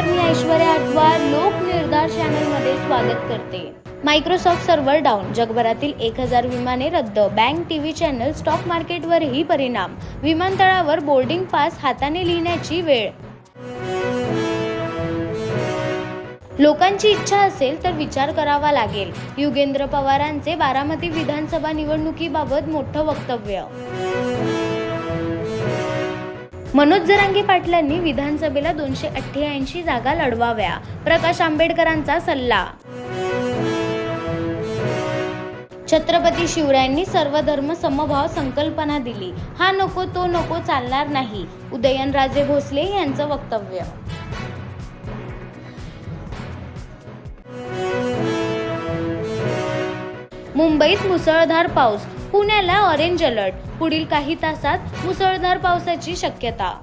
नमस्कार मी ऐश्वर्या अडवार लोक निर्धार चॅनलमध्ये स्वागत करते. मायक्रोसॉफ्ट सर्व्हर डाऊन जगभरातील एक हजार विमाने रद्द bank T V channel stock मार्केटवरही परिणाम विमानतळावर बोर्डिंग पास हाताने लिहिण्याची वेळ. लोकांची इच्छा असेल तर विचार करावा लागेल. युगेंद्र पवारांचे बारामती विधानसभा निवडणुकीबाबत मोठं वक्तव्य. मनोज जरांगे पाटलांनी विधानसभेला दोनशे अठ्ठ्याऐंशी जागा लढवाव्या. प्रकाश आंबेडकरांचा सल्ला. छत्रपती शिवरायांनी सर्वधर्म समभाव संकल्पना दिली. हा नको तो नको चालणार नाही. उदयनराजे भोसले यांचं वक्तव्य. मुंबईत मुसळधार पाऊस. पुण्याला ऑरेंज अलर्ट. पुढील काही तासात मुसळधार पावसाची शक्यता.